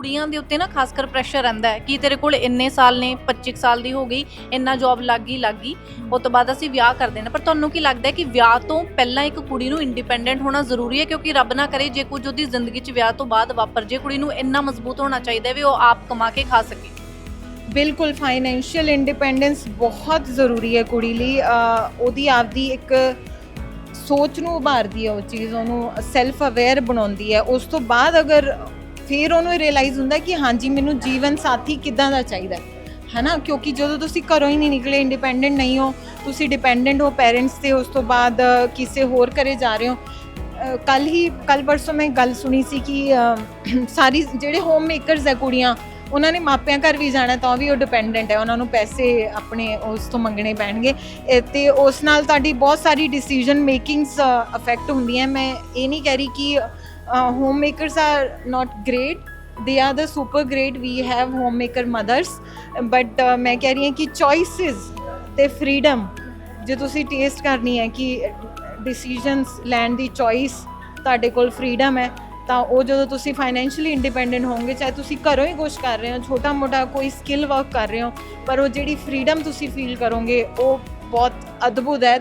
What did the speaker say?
ਕੁੜੀਆਂ ਦੇ ਉੱਤੇ ਨਾ ਖਾਸ ਕਰ ਪ੍ਰੈਸ਼ਰ ਰਹਿੰਦਾ ਹੈ ਕਿ ਤੇਰੇ ਕੋਲ ਇੰਨੇ ਸਾਲ ਨੇ 25 ਸਾਲ ਦੀ ਹੋ ਗਈ, ਇੰਨਾ ਜੌਬ ਲੱਗ ਗਈ ਲੱਗ ਗਈ ਉਸ ਤੋਂ ਬਾਅਦ ਅਸੀਂ ਵਿਆਹ ਕਰ ਦੇਣਾ। ਪਰ ਤੁਹਾਨੂੰ ਕੀ ਲੱਗਦਾ ਹੈ ਕਿ ਵਿਆਹ ਤੋਂ ਪਹਿਲਾਂ ਇੱਕ ਕੁੜੀ ਨੂੰ ਇੰਡੀਪੈਂਡੈਂਟ ਹੋਣਾ ਜ਼ਰੂਰੀ ਹੈ? ਕਿਉਂਕਿ ਰੱਬ ਨਾ ਕਰੇ ਜੇ ਕੁਝ ਉਹਦੀ ਜ਼ਿੰਦਗੀ 'ਚ ਵਿਆਹ ਤੋਂ ਬਾਅਦ ਵਾਪਰ ਜੇ ਕੁੜੀ ਨੂੰ ਇੰਨਾ ਮਜ਼ਬੂਤ ਹੋਣਾ ਚਾਹੀਦਾ ਵੀ ਉਹ ਆਪ ਕਮਾ ਕੇ ਖਾ ਸਕੇ। ਬਿਲਕੁਲ ਫਾਈਨੈਂਸ਼ੀਅਲ ਇੰਡੀਪੈਂਡੈਂਸ ਬਹੁਤ ਜ਼ਰੂਰੀ ਹੈ ਕੁੜੀ ਲਈ। ਉਹਦੀ ਆਪਦੀ ਇੱਕ ਸੋਚ ਨੂੰ ਉਭਾਰਦੀ ਹੈ ਉਹ ਚੀਜ਼, ਉਹਨੂੰ ਸੈਲਫ ਅਵੇਅਰ ਬਣਾਉਂਦੀ ਹੈ। ਉਸ ਤੋਂ ਬਾਅਦ ਅਗਰ ਫਿਰ ਉਹਨੂੰ ਰਿਅਲਾਈਜ਼ ਹੁੰਦਾ ਕਿ ਹਾਂਜੀ, ਮੈਨੂੰ ਜੀਵਨ ਸਾਥੀ ਕਿੱਦਾਂ ਦਾ ਚਾਹੀਦਾ ਹੈ? ਹੈਨਾ? ਕਿਉਂਕਿ ਜਦੋਂ ਤੁਸੀਂ ਘਰੋਂ ਹੀ ਨਹੀਂ ਨਿਕਲੇ ਇੰਡੀਪੈਂਡੈਂਟ ਨਹੀਂ ਹੋ, ਤੁਸੀਂ ਡਿਪੈਂਡੈਂਟ ਹੋ ਪੇਰੈਂਟਸ ਤੇ, ਉਸ ਤੋਂ ਬਾਅਦ ਕਿਸੇ ਹੋਰ ਘਰੇ ਜਾ ਰਹੇ ਹੋ। ਕੱਲ ਹੀ ਕੱਲ ਪਰਸੋਂ ਮੈਂ ਗੱਲ ਸੁਣੀ ਸੀ ਕਿ ਸਾਰੀ ਜਿਹੜੇ ਹੋਮ ਮੇਕਰਸ ਹੈ ਕੁੜੀਆਂ, ਉਹਨਾਂ ਨੇ ਮਾਪਿਆਂ ਘਰ ਵੀ ਜਾਣਾ ਤਾਂ ਵੀ ਉਹ ਡਿਪੈਂਡੈਂਟ ਹੈ। ਉਹਨਾਂ ਨੂੰ ਪੈਸੇ ਆਪਣੇ ਉਸ ਤੋਂ ਮੰਗਣੇ ਪੈਣਗੇ। ਇਹ ਤੇ ਉਸ ਨਾਲ ਤੁਹਾਡੀ ਬਹੁਤ ਸਾਰੀ ਡਿਸੀਜਨ ਮੇਕਿੰਗਸ ਅਫੈਕਟ ਹੁੰਦੀਆਂ। ਮੈਂ ਇਹ ਨਹੀਂ ਕਹਿ ਰਹੀ ਕਿ uh, homemakers are not great. They are the super great. We have homemaker mothers. But uh, ਮੈਂ ਕਹਿ ਰਹੀ ਹਾਂ ਕਿ choices ਤੇ freedom ਜੇ ਤੁਸੀਂ ਟੇਸਟ ਕਰਨੀ ਹੈ ਕਿ ਡਿਸੀਜਨਸ ਲੈਣ ਦੀ ਚੋਇਸ ਤੁਹਾਡੇ ਕੋਲ ਫਰੀडम ਹੈ ਤਾਂ ਉਹ ਜਦੋਂ ਤੁਸੀਂ ਫਾਈਨੈਂਸ਼ੀਅਲੀ ਇੰਡੀਪੈਂਡੈਂਟ ਹੋਵੋਗੇ ਚਾਹੇ ਤੁਸੀਂ ਘਰੋਂ ਹੀ ਕੁਝ ਕਰ ਰਹੇ ਹੋ ਛੋਟਾ ਮੋਟਾ ਕੋਈ ਸਕਿੱਲ ਵਰਕ ਕਰ ਰਹੇ ਹੋ ਪਰ ਉਹ ਜਿਹੜੀ ਫਰੀडम ਤੁਸੀਂ ਫੀਲ ਕਰੋਗੇ ਉਹ ਬਹੁਤ ਅਦਭੁਤ ਹੈ